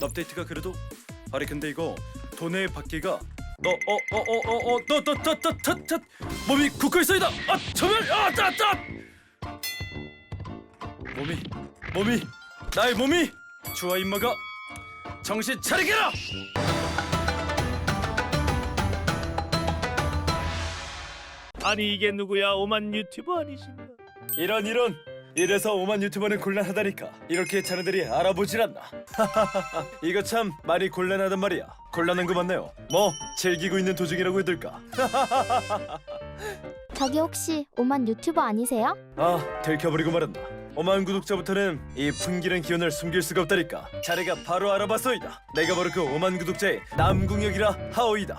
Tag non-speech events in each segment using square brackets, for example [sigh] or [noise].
업데이트가 그래도 아니 근데 이거 돈의 받기가 너어어어어어너너너너너 몸이 있어이다. 아 저면 아따따. 몸이 몸이 나의 몸이 주와 임마가 정신 차리게라. 아니 이게 누구야? 오만 유튜버 아니신가? 이런 이런 이래서 오만 유튜버는 곤란하다니까. 이렇게 자네들이 알아보질 않나. [laughs] 이거 참 많이 곤란하단 말이야. 곤란한 거 맞네요. 뭐 즐기고 있는 도중이라고 해둘까? [laughs] 저기 혹시 오만 유튜버 아니세요? 아 들켜버리고 말았나. 오만 구독자부터는 이 풍기는 기운을 숨길 수가 없다니까. 자네가 바로 알아봤소이다. 내가 바로 그 오만 구독자의 남궁혁이라 하오이다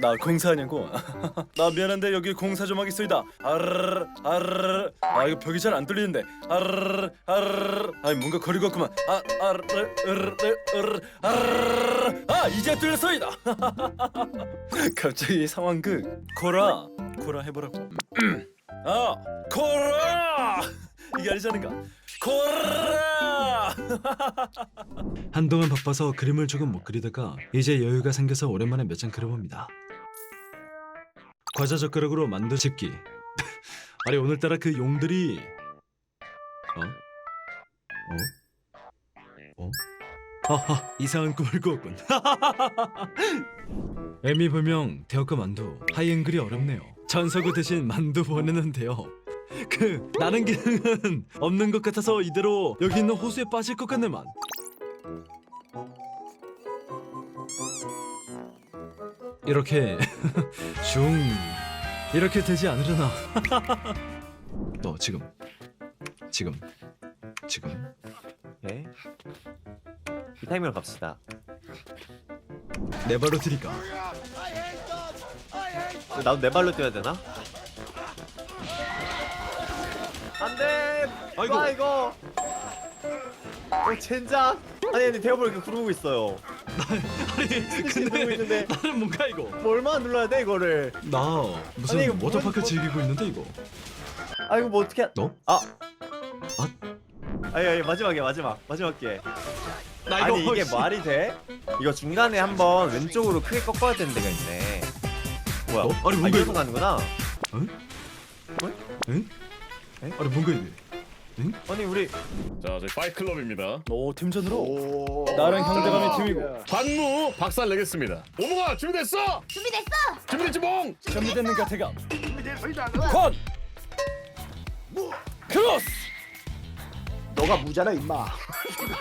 나 공사하냐고? [laughs] 나 미안한데 여기 공사 좀 하겠소이다. 아르르 아르르 아 이거 벽이 잘 안 뚫리는데. 아르르 아르르 아니 뭔가 거리고 왔구만. 아 아르르 으르르 으르르 아르르 아 이제 뚫렸소이다. [laughs] 갑자기 상황극 코라 코라 해보라고. 아 코라 이게 아니잖은가. 코라 [laughs] 한동안 바빠서 그림을 조금 못 그리다가 이제 여유가 생겨서 오랜만에 몇 장 그려봅니다. 과자 젓가락으로 만두 집기. [laughs] 아니 오늘따라 그 용들이 어? 어? 어? 하하 이상한 꿈을 꾸었군. [laughs] 애미 불명 대학가 만두 하이앵글이 어렵네요. 전서구 대신 만두 보내는데요. 그 나는 기능은 없는 것 같아서 이대로 여기 있는 호수에 빠질 것 같네만. 이렇게 [laughs] 슝 이렇게 되지 않으려나 [laughs] 너 지금 지금 지금 네. 이 타이밍으로 갑시다. 내 발로 들이까 나도 내 발로 뛰어야 되나? 아이고. 아 이거. 어 젠장. 아니 아니 대어볼 이렇게 구르고 있어요. 아니 [laughs] 누르고 있는데 나는 뭔가 이거 뭐 얼마나 눌러야 돼 이거를? 나 무슨 아니, 이거 워터파크 뭔- 즐기고 있는데 이거 아 이거 뭐 어떻게? 너? 아. 아니 아니 마지막이야 마지막 마지막 기회. 나 아니 이게 씨. 말이 돼? 이거 중간에 한번 왼쪽으로 크게 꺾어야 되는 데가 있네. 뭐야? 어? 아니, 아 뭔가 이어서 이거- 가는구나. 응? 에? 아니 뭔가 이게 아니 우리 자, 저희 파이클럽입니다. 오 팀전으로 나랑 형제감의 팀이고 반무 박살 내겠습니다. 오모가 준비됐어? 준비됐어! 준비됐지 몽? 준비됐는 가태감 권 크로스 너가 무잖아 임마.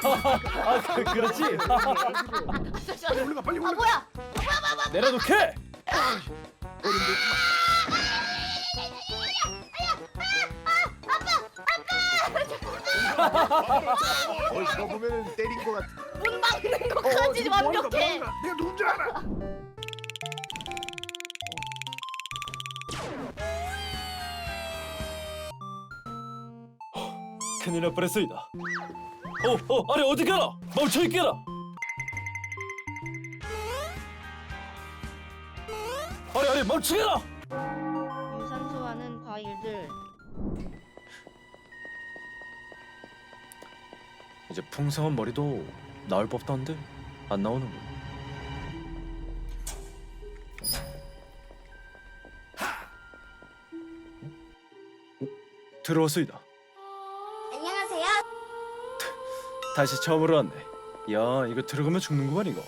아 그, 그렇지 빨리 올라가 빨리 올라가 아 뭐야! 내려놓게 어, 저 보면은 때린 거 같아. 문 막는 어, 것까지 지금 뭐 완벽해! 뭐 거야? 내가 누군 줄 알아. 큰일 날 뻔했소이다 어, 어, 아니 어디 가라 멈춰 있게라 아니 아니 멈추게라 이제 풍성한 머리도 나올 법도 한데 안 나오는군 들어왔소이다. 안녕하세요. 다시 처음으로 왔네. 야 이거 들어가면 죽는구만 이거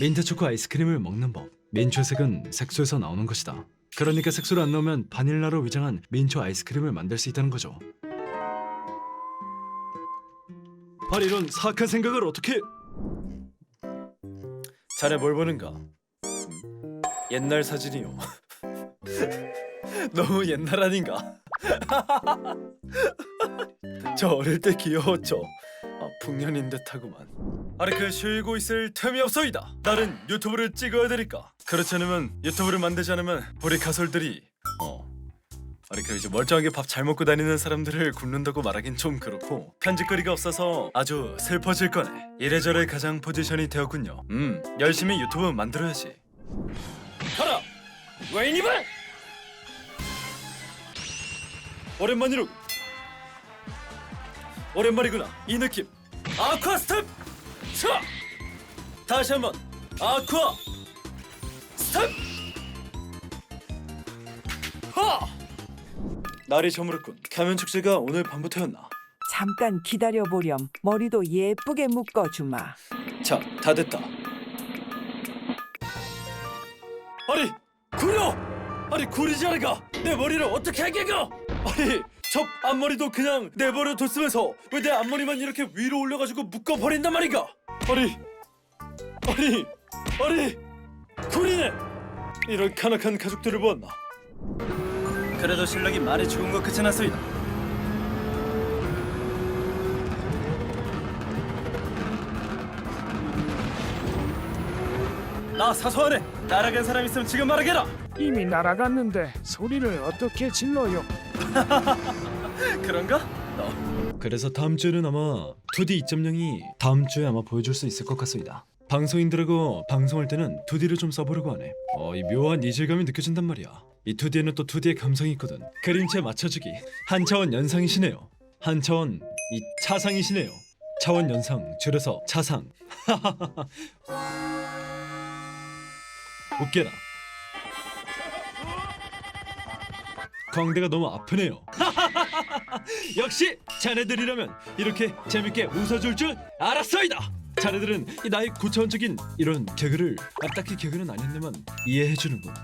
민트 초코 아이스크림을 먹는 법. 민초색은 색소에서 나오는 것이다. 그러니까 색소를 안 넣으면 바닐라로 위장한 민초 아이스크림을 만들 수 있다는 거죠 아니 이런 사악한 생각을 어떻게 자네 뭘 보는가 음, 옛날 사진이요 [laughs] 너무 옛날 아닌가 [laughs] 저 어릴 때 귀여웠죠. 아, 풍년인 듯하구만. 아니 그 쉬고 있을 틈이 없어이다. 나는 유튜브를 찍어야 되니까. 그렇지 않으면 유튜브를 만들지 않으면 우리 가솔들이 어 아니 그 이제 멀쩡하게 밥 잘 먹고 다니는 사람들을 굶는다고 말하긴 좀 그렇고 편집거리가 없어서 아주 슬퍼질 거네. 이래저래 가장 포지션이 되었군요. 음 열심히 유튜브 만들어야지. 가라! 웨이니발 오랜만이로 오랜만이구나 이 느낌. 아쿠아 스텝! 차! 다시 한번 아쿠아 스텝 날이 저물었군. 가면 축제가 오늘 밤부터였나? 잠깐 기다려보렴. 머리도 예쁘게 묶어주마. 자 다 됐다. 아니 구려! 아니 구리지 않아가 내 머리를 어떻게 하게가? 아니 저 앞머리도 그냥 내버려 뒀으면서 왜 내 앞머리만 이렇게 위로 올려가지고 묶어버린단 말인가? 아니 아니 아니 구리네! 이런 카나칸 가족들을 보았나 그래도 실력이 많이 죽은 것 같진 않소이다 나 사소하네 날아간 사람 있으면 지금 말하게라 이미 날아갔는데 소리를 어떻게 질러요? [laughs] 그런가? 그래서 다음 주에는 아마 2D 2.0이 다음 주에 아마 보여줄 수 있을 것 같습니다. 방송인들하고 방송할 때는 2D를 좀 써보려고 하네. 어, 이 묘한 이질감이 느껴진단 말이야. 이 2D에는 또 2D의 감성이 있거든. 그림체 맞춰주기. 한 차원 연상이시네요. 한 차원 이 차상이시네요. 차원 연상 줄여서 차상. [laughs] 웃겨라. 광대가 너무 아프네요. [laughs] 역시 자네들이라면 이렇게 재밌게 웃어줄 줄 알았어이다. 자네들은 이 나의 구체적인 이런 개그를 아, 딱히 개그는 아니었지만 이해해주는군.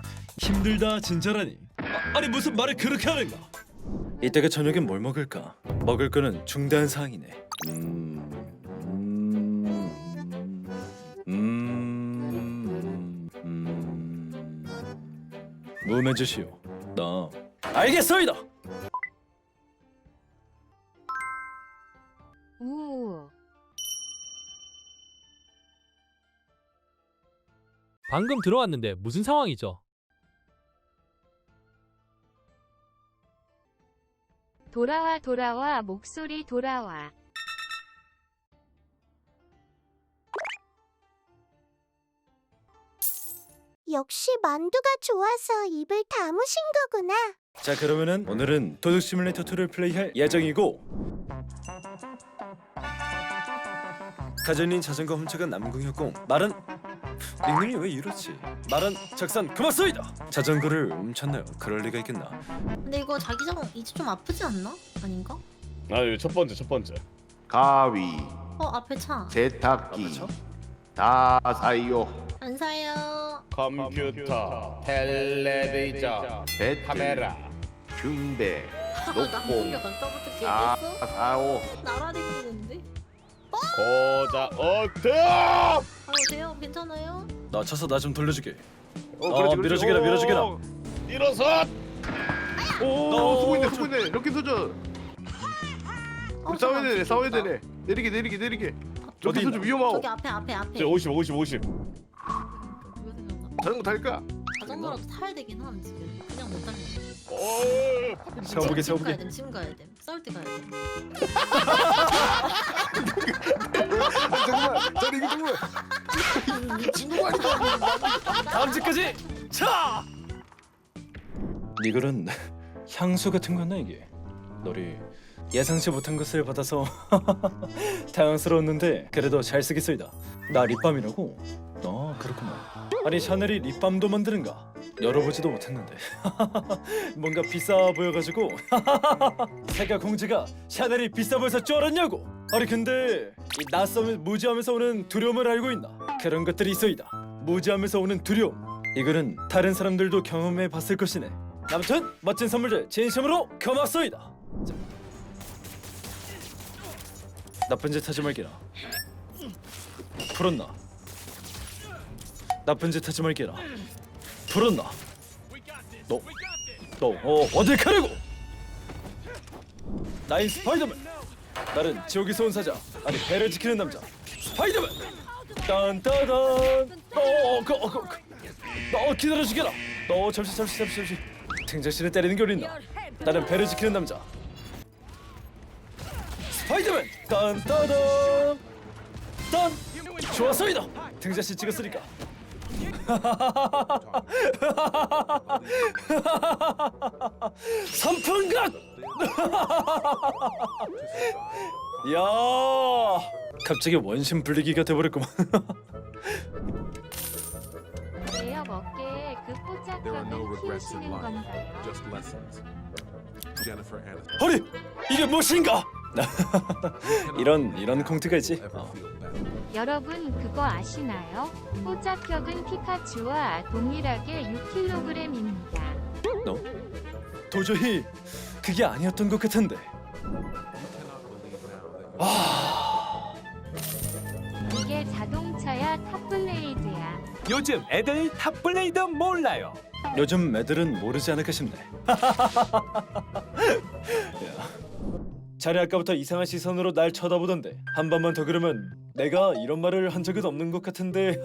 힘들다 진짜라니. 아, 아니 무슨 말을 그렇게 하는가? 이따가 저녁엔 뭘 먹을까? 먹을 거는 중대한 사항이네. 음, 음, 음, 음. 무음해 주시오. 나 알겠소이다. 우. 방금 들어왔는데 무슨 상황이죠? 돌아와 돌아와 목소리 돌아와. 역시 만두가 좋아서 입을 다무신 거구나. 자 그러면은 오늘은 도둑 시뮬레이터 2를 플레이할 예정이고 가전인 자전거 훔쳐간 남궁혁공 말은 닉네임이 왜 이렇지? 말은 작산 그만소이다 자전거를 훔쳤나요? 그럴 리가 있겠나 근데 이거 자기장 이제 좀 아프지 않나? 아닌가? 아첫 번째 첫 번째 가위, 어 앞에 차. 세탁기 앞에 차? 다 사요. 안 사요. 컴퓨터 텔레비전 배터리, 카메라 [laughs] 나 녹봉 아까부터 다 얘기했어? 사오. 날아다니는데? 고자 어트 아 어때요? 괜찮아요? 나 쳐서 나 좀 돌려주게 어, 어, 밀어주게라, 밀어주게라. 일어서 오, 쓰고 있네, 쓰고 있네. 이렇게 도전. 어, 우리 싸워야 되네, 싸워야. 되네. 내리게, 내리게, 내리게. 어디 저기? 도전 위험하오. 저기 앞에 앞에 앞에. 저 50, 50, 50 누가 생겼나? 자전거 탈까? 자전거라도 타야 되긴 함 지금. 그냥 못 달려. 오 세워보게, 지금 세워보게. 돼. 지금 가야 돼. 싸울 때 가야 돼. 아, 정말, 저 이거 정말. 아니다. 다음 주까지 차! 이거는 향수 같은 거나 이게 너리 예상치 못한 것을 받아서 [laughs] 당황스러웠는데 그래도 잘 쓰겠소이다 나 립밤이라고? 아 그렇구만 아니 샤넬이 립밤도 만드는가? 열어보지도 못했는데 [laughs] 뭔가 비싸 보여가지고 [laughs] 새가 공주가 샤넬이 비싸 보여서 쩔었냐고 아니 근데 이 낯섦을 무지하면서 오는 두려움을 알고 있나 그런 것들이 있어이다. 무지하면서 오는 두려움. 이거는 다른 사람들도 경험해 봤을 것이네. 아무튼 멋진 선물들 진심으로 고맙소이다. 자. 나쁜 짓 하지 말게라. 풀었나? 나쁜 짓 하지 말게라. 풀었나? 너 너 어, 어딜 가려고? 나인 스파이더맨. 나는 지옥에서 온 사자. 아니 배를 지키는 남자. 스파이더맨 딴따단 어그 어, 그, 그. 너 기다려 주게라. 너 잠시 잠시 잠시 잠시. 등장신을 때리는 게 어딨나? 나는 배를 지키는 남자. 스파이더맨! 딴따단. 딴. 좋았어이다. 등장신 찍었으니까. 삼풍각! [laughs] 야 갑자기 원심 불리기가 돼버렸구만 내역 어깨에 그 포착형을 키우시는 건가요? 아니 이게 무엇인가? 이런 이런 콩트가 있지? 어. 여러분 그거 아시나요? 포착격은 피카츄와 동일하게 6kg입니다. 도저히 그게 아니었던 것 같은데. 이게 요즘 애들 탑블레이드 몰라요. 요즘 애들은 모르지 않을까 싶네 야. [laughs] 자네 아까부터 이상한 시선으로 날 쳐다보던데 한 번만 더 그러면 내가 이런 말을 한 적은 없는 것 같은데 [laughs]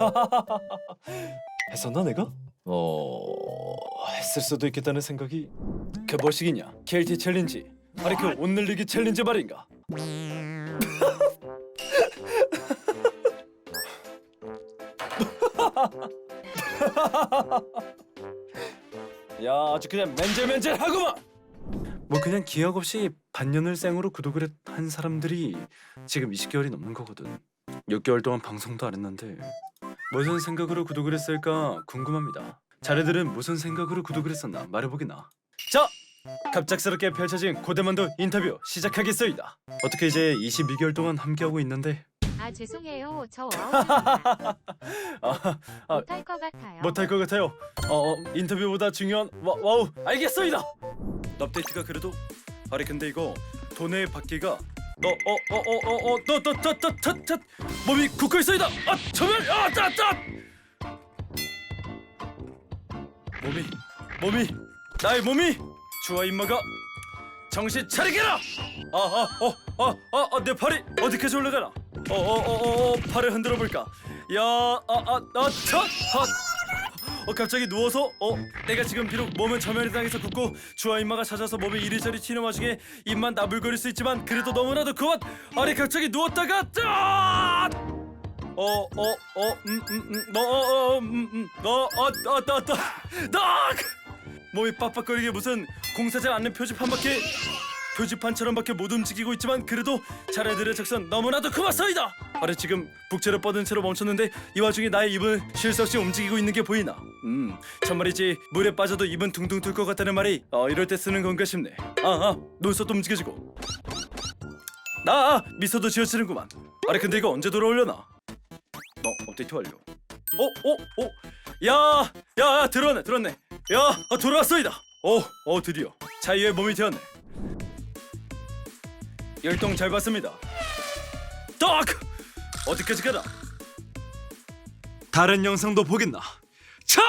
했었나 내가? 어... 했을 수도 있겠다는 생각이 그 뭐시기냐 KT 챌린지 아니 그 옷 늘리기 챌린지 말인가 야 아주 그냥 맨질맨질하구만 뭐 그냥 기억 없이 반년을 생으로 구독을 한 사람들이 지금 20개월이 넘는 거거든. 6개월 동안 방송도 안 했는데 무슨 생각으로 구독을 했을까 궁금합니다. 자네들은 무슨 생각으로 구독을 했었나 말해보게나. 자 갑작스럽게 펼쳐진 고대만도 인터뷰 시작하겠습니다. 어떻게 이제 22개월 동안 함께하고 있는데 아 죄송해요. 저 [laughs] 와우입니다. 아, 아 못할 것 같아요. 못할 것 같아요. 어, 어 인터뷰보다 중요한 와, 와우 알겠습니다. 업데이트가 그래도 아니 근데 이거 돈의 받기가 어어어어어어너너너너너 몸이 굳고 있어이다. 아 저면 아따따 몸이 몸이 나의 몸이 주와 임마가 정신 차리게라. 아아어아아내 팔이 어디까지 올라가나? 어어어어 팔을 흔들어 볼까? 야아아아차 어 갑자기 누워서 어 내가 지금 비록 몸은 점멸이 당해서 굽고 주아 임마가 찾아서 몸에 이리저리 튀는 와중에 입만 나불거릴 수 있지만 그래도 너무나도 그것 아니 갑자기 누웠다가 딱 어어어음음음너어어음음너어어어어딱 몸이 빡빡거리게 무슨 공사장 안내 표지판 한 바퀴 표지판처럼밖에 못 움직이고 있지만 그래도 자네들의 적선 너무나도 그만서이다. 아래 지금 북채로 뻗은 채로 멈췄는데 이 와중에 나의 입은 쉴 새 없이 움직이고 있는 게 보이나? 음 참말이지 물에 빠져도 입은 둥둥 뜰 것 같다는 말이 어 이럴 때 쓰는 건가 싶네. 아 아 눈썹도 움직여지고. 나 미소도 지어지는구만. 아래 근데 이거 언제 돌아올려나? 어 업데이트 완료. 어 어 어? 야, 야, 야, 들어왔네, 들어왔네. 야, 아, 돌아왔어이다. 어, 어, 드디어. 자유의 몸이 되었네. 열동 잘 봤습니다. 딱 어디까지 가나? 다른 영상도 보겠나? 자,